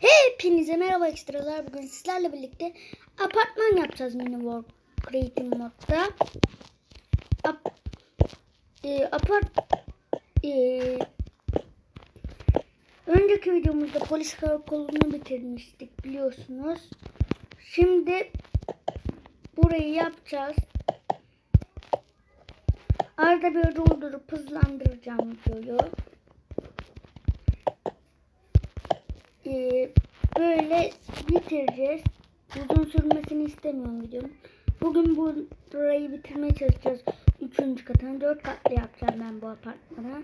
Hepinize merhaba ekstralar. Bugün sizlerle birlikte apartman yapacağız mini world creating modda. Ap, e, apart e, önceki videomuzda polis karakolunu bitirmiştik biliyorsunuz. Şimdi burayı yapacağız. Arada bir durdurup hızlandıracağım videoyu. Ee, böyle bitireceğiz. Uzun sürmesini istemiyorum videonun. Bugün bu burayı bitirmeye çalışacağız. Üçüncü katını dört katlı yapacağım ben bu apartmanı.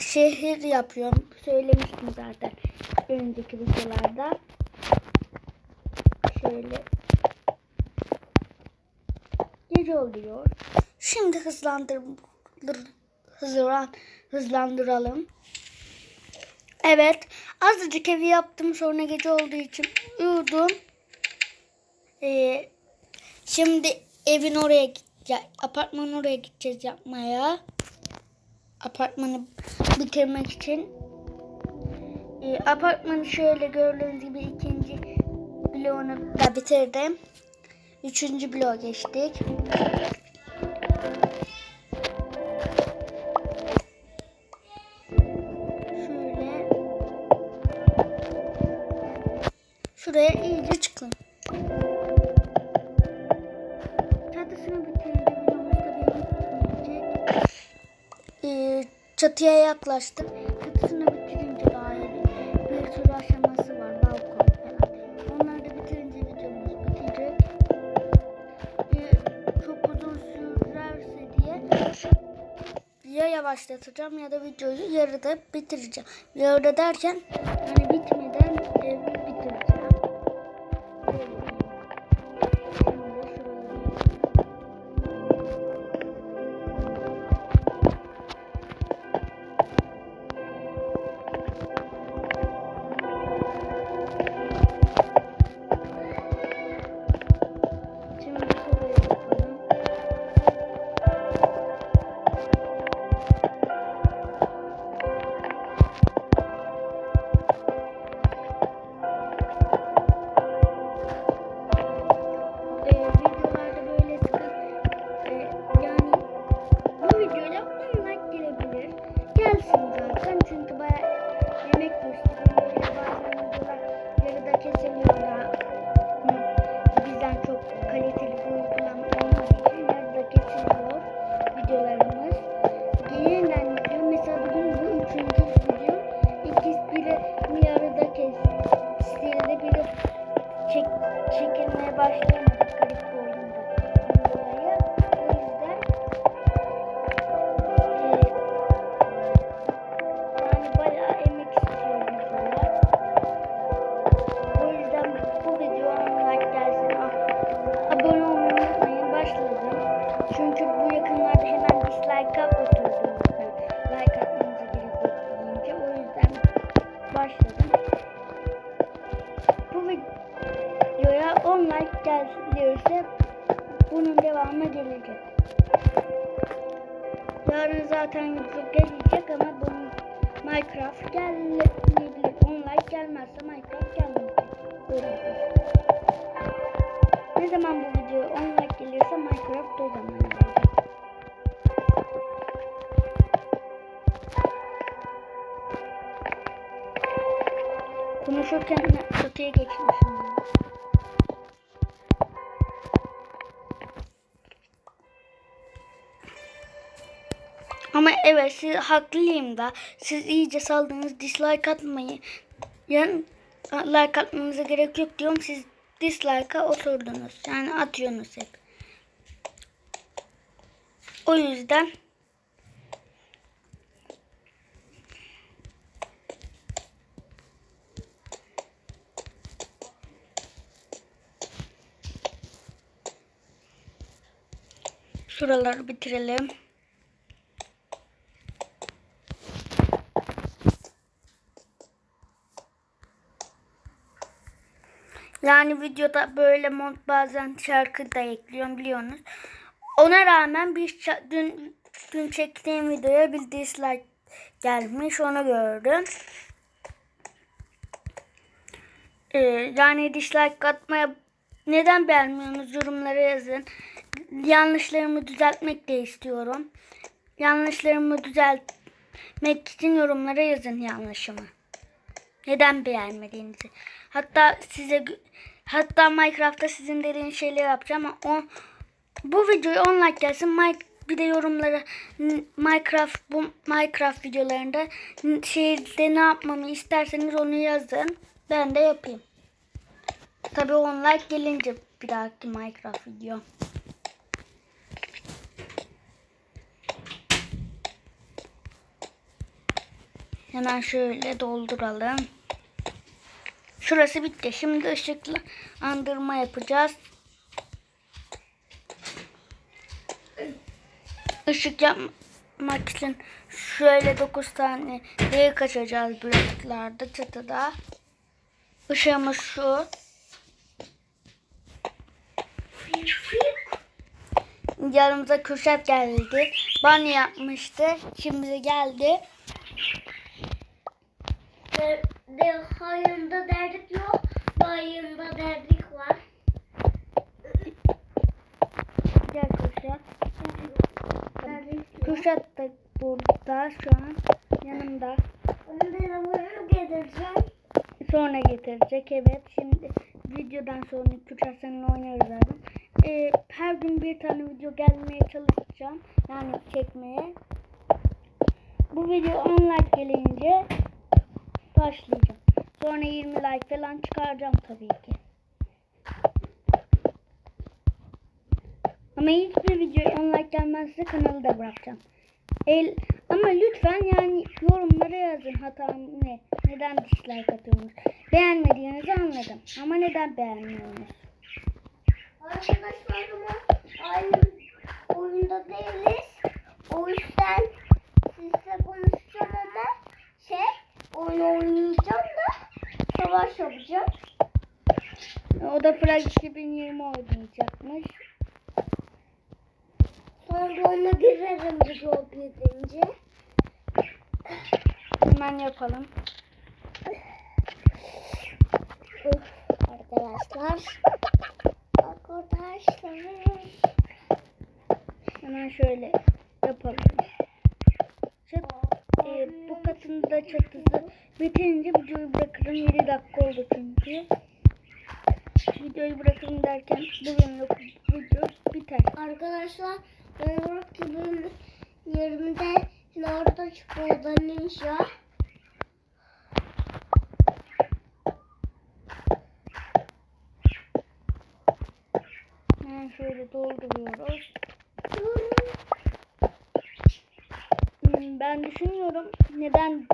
Şehir yapıyorum. Söylemiştim zaten önceki videolarda. Şöyle gece oluyor. Şimdi hızlandır hızlan hızlandıralım. Evet. Azıcık evi yaptım. Sonra gece olduğu için uyudum. Ee, şimdi evin oraya gideceğiz. Apartmanın oraya gideceğiz yapmaya. Apartmanı bitirmek için. Ee, apartmanı şöyle gördüğünüz gibi ikinci bloğunu da bitirdim. Üçüncü bloğa geçtik. Çatıya yaklaştık. Çatısını bitirince daha bir sürü aşaması var. Balkon falan. Onları da bitirince videomuz bitecek. Ee, çok uzun sürerse diye ya yavaşlatacağım ya da videoyu yarıda bitireceğim. Yarıda derken videolarımı YouTube gelecek ama bunun Minecraft gelmeyebilir. 10 like gelmezse Minecraft gelmeyecek. Ne zaman bu video 10 like gelirse Minecraft o zaman gelecek. Konuşurken çatıya geçmişim. Ama evet siz haklıyım da siz iyice saldınız dislike atmayı. Yani like atmanıza gerek yok diyorum siz dislike'a oturdunuz. Yani atıyorsunuz hep. O yüzden şuraları bitirelim. Yani videoda böyle mod bazen şarkı da ekliyorum biliyorsunuz. Ona rağmen bir dün dün çektiğim videoya bir dislike gelmiş onu gördüm. Ee, yani dislike atmaya neden beğenmiyorsunuz yorumlara yazın. Yanlışlarımı düzeltmek de istiyorum. Yanlışlarımı düzeltmek için yorumlara yazın yanlışımı. Neden beğenmediğinizi. Hatta size hatta Minecraft'ta sizin dediğiniz şeyleri yapacağım ama o, bu videoyu 10 like gelsin. Mike, bir de yorumlara Minecraft bu Minecraft videolarında şeyde ne yapmamı isterseniz onu yazın. Ben de yapayım. Tabii 10 like gelince bir dahaki Minecraft video. Hemen şöyle dolduralım. Şurası bitti. Şimdi ışıklandırma yapacağız. Işık yapmak için şöyle 9 tane delik açacağız bloklarda çatıda. Işığımız şu. Yanımıza Kürşat geldi. Banyo yapmıştı. Şimdi geldi. De, hayında derdik yok. Bayında derdik var. Gel Kürşat. Kürşat da burada şu an. Yanımda. Onu da bunu getireceğim. Sonra getirecek evet. Şimdi videodan sonra Kürşat seninle oynarız zaten. Ee, her gün bir tane video gelmeye çalışacağım. Yani çekmeye. Bu video 10 like gelince başlayacağım. Sonra 20 like falan çıkaracağım tabii ki. Ama hiçbir video 10 like gelmezse kanalı da bırakacağım. El, ama lütfen yani yorumlara yazın hatam ne? Neden dislike atıyorsunuz? Beğenmediğinizi anladım. Ama neden beğenmiyorsunuz? Arkadaşlarıma aynı oyunda değiliz. O yüzden sizle konuşacağım ama şey oyun oynayacağım da savaş yapacağım. O da Frag 2020 oynayacakmış. Sonra ona girerim bir o gidince. Hemen yapalım. Arkadaşlar. Arkadaşlar. Hemen şöyle yapalım. Çat, e, bu katın da çatısı bitince videoyu bırakırım. 7 dakika oldu çünkü. Videoyu bırakırım derken bugünlük video biter. Arkadaşlar ben Rock gibi yerimde orada çıkıyordu ninja. Hemen şöyle dolduruyoruz. Hmm, Ben düşünüyorum neden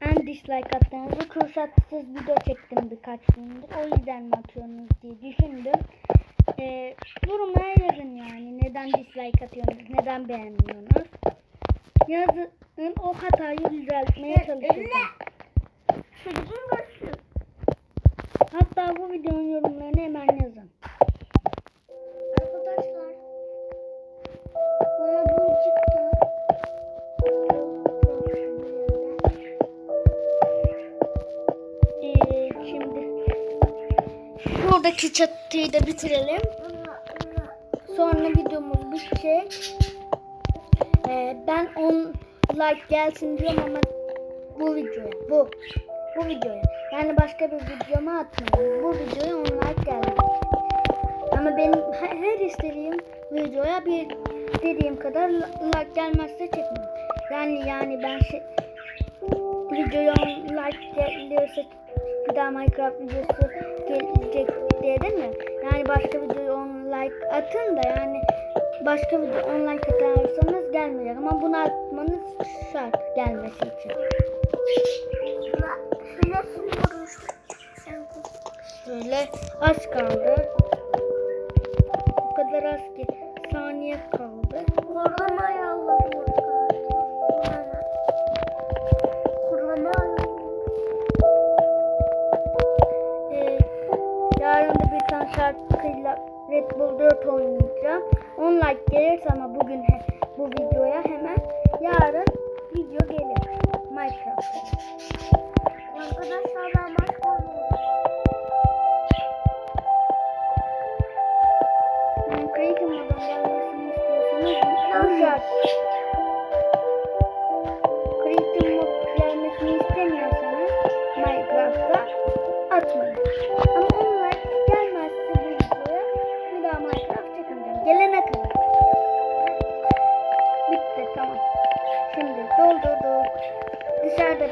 en dislike attığınızı kürşatsız video çektim birkaç gündür. O yüzden mi atıyorsunuz diye düşündüm. Ee, yorumlara yazın yani neden dislike atıyorsunuz, neden beğenmiyorsunuz. Yazın o hatayı düzeltmeye çalışacağım. Hatta bu videonun yorumlarını hemen yazın. Şuradaki çatıyı da bitirelim. Sonra videomuz bitecek. Ee, ben 10 like gelsin diyorum ama bu videoya, bu, bu videoya. Yani başka bir videoma atmıyorum. Bu videoya 10 like geldi. Ama benim he- her istediğim videoya bir dediğim kadar li- like gelmezse çekmem. Yani yani ben şey, videoya 10 like gelirse bir daha Minecraft videosu gelecek dedim ya. Yani başka videoya 10 like atın da yani başka video 10 like atarsanız gelmeyecek ama bunu atmanız şart gelmesi için. Böyle az kaldı. O kadar az ki saniye kaldı. Korlama 10 like gelirse ama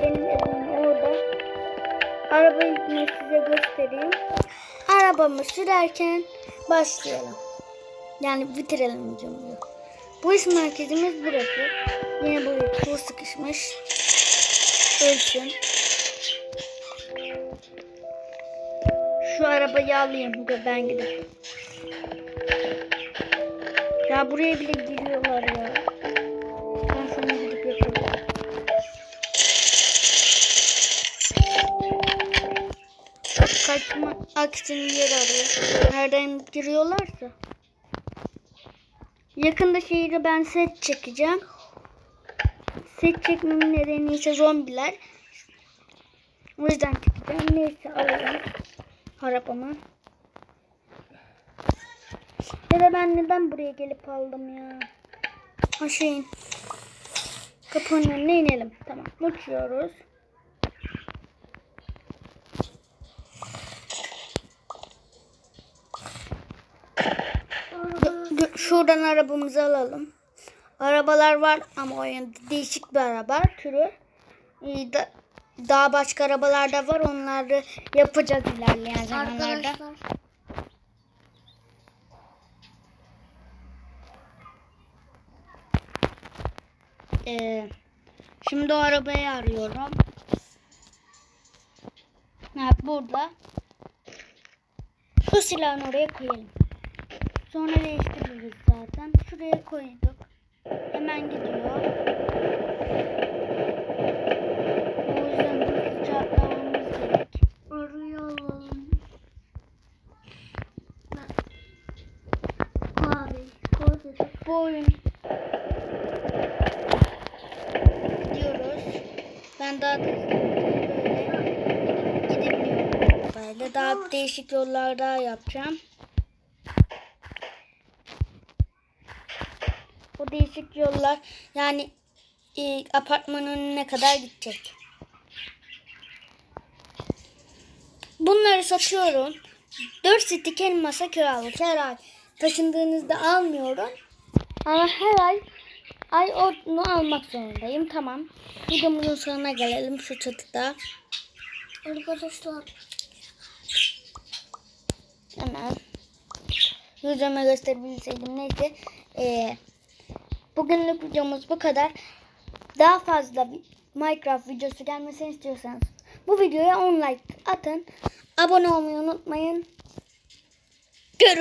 benim evim orada. Arabayı size göstereyim. Arabamı sürerken başlayalım. Yani bitirelim videomuzu. Bu iş merkezimiz burası. Yine buraya tuğ sıkışmış. Ölsün. Şu arabayı alayım ben gidip. Ya buraya bile giriyorlar ya. İçin yer arıyor. Nereden giriyorlarsa. Yakında şehirde ben set çekeceğim. Set çekmemin nedeni ise zombiler. O yüzden çekeceğim. Neyse alayım arabamı. Ya da ben neden buraya gelip aldım ya? Aşağı in. Kapının önüne inelim. Tamam. Uçuyoruz. Şuradan arabamızı alalım. Arabalar var ama oyunda değişik bir araba türü. Ee, da- daha başka arabalar da var. Onları yapacağız ilerleyen zamanlarda. Arkadaşlar. Ee, şimdi o arabayı arıyorum. Ha, burada. Şu silahını oraya koyalım. Sonra değiştiririz zaten. Şuraya koyduk. Hemen gidiyor. O yüzden hızlıca atlamamız gerek. Arayalım. Abi, koy Bu oyun gidiyoruz. Ben daha da böyle gidebiliyorum. Böyle daha değişik yollar daha yapacağım. Değişik yollar yani e, apartmanın önüne kadar gidecek. Bunları satıyorum. 4 stick elmasa kiralık her ay. Taşındığınızda almıyorum. Ama her ay ay onu almak zorundayım. Tamam. Videomuzun sonuna gelelim şu çatıda. Arkadaşlar. Hemen. Yüzüme gösterebilseydim neyse. Ee, bugünlük videomuz bu kadar. Daha fazla Minecraft videosu gelmesini istiyorsanız bu videoya 10 like atın. Abone olmayı unutmayın. Görüşürüz.